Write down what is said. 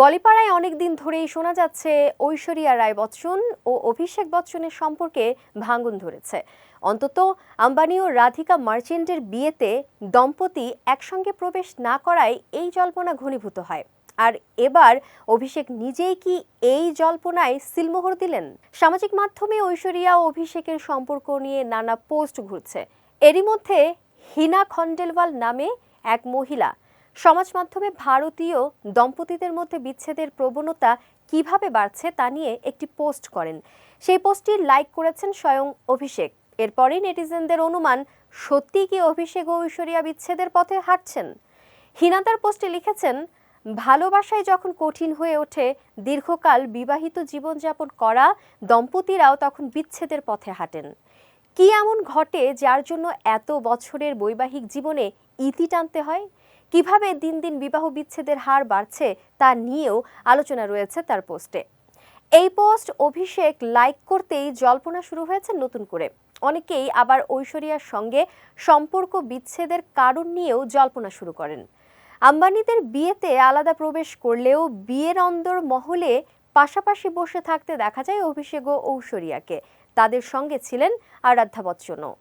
বলিপাড়ায় অনেক দিন ধরেই শোনা যাচ্ছে, ঐশ্বরিয়া রায় বচ্চন ও অভিষেক বচ্চনের সম্পর্কে ভাঙন ধরেছে। অন্তত আম্বানি ও রাধিকা মার্চেন্টের বিয়েতে দম্পতি একসঙ্গে প্রবেশ না করায় এই জল্পনা ঘনীভূত হয়। আর এবার অভিষেক নিজেই কি এই জল্পনায় সিলমোহর দিলেন? সামাজিক মাধ্যমে ঐশ্বরিয়া ও অভিষেকের সম্পর্ক নিয়ে নানা পোস্ট ঘুরছে। এরই মধ্যে হিনা খন্ডেলওয়াল নামে এক মহিলা সমাজ মাধ্যমে ভারতীয় দম্পতিদের মধ্যে বিচ্ছেদের প্রবণতা কীভাবে বাড়ছে তা নিয়ে একটি পোস্ট করেন। সেই পোস্টটি লাইক করেছেন স্বয়ং অভিষেক। এরপরই নেটিজেনদের অনুমান, সত্যি কি অভিষেক ও ঐশ্বরিয়া বিচ্ছেদের পথে হাঁটছেন? হিনা তার পোস্টে লিখেছেন ভালোবাসায় যখন কঠিন হয়ে ওঠে, দীর্ঘকাল বিবাহিত জীবনযাপন করা, দম্পতিরাও তখন বিচ্ছেদের পথে হাঁটেন। কি এমন ঘটে যার জন্য এত বছরের বৈবাহিক জীবনে ইতি টানতে হয়? কীভাবে দিন দিন বিবাহ বিচ্ছেদের হার বাড়ছে তা নিয়েও আলোচনা রয়েছে তার পোস্টে। এই পোস্ট অভিষেক লাইক করতেই জল্পনা শুরু হয়েছে নতুন করে। অনেকেই আবার ঐশ্বরিয়ার সঙ্গে সম্পর্ক বিচ্ছেদের কারণ নিয়েও জল্পনা শুরু করেন। আম্বানিদের বিয়েতে আলাদা প্রবেশ করলেও বিয়ের অন্দর মহলে পাশাপাশি বসে থাকতে দেখা যায় অভিষেক ও ঐশ্বরিয়াকে। তাদের সঙ্গে ছিলেন আরাধ্যা বচ্চনও।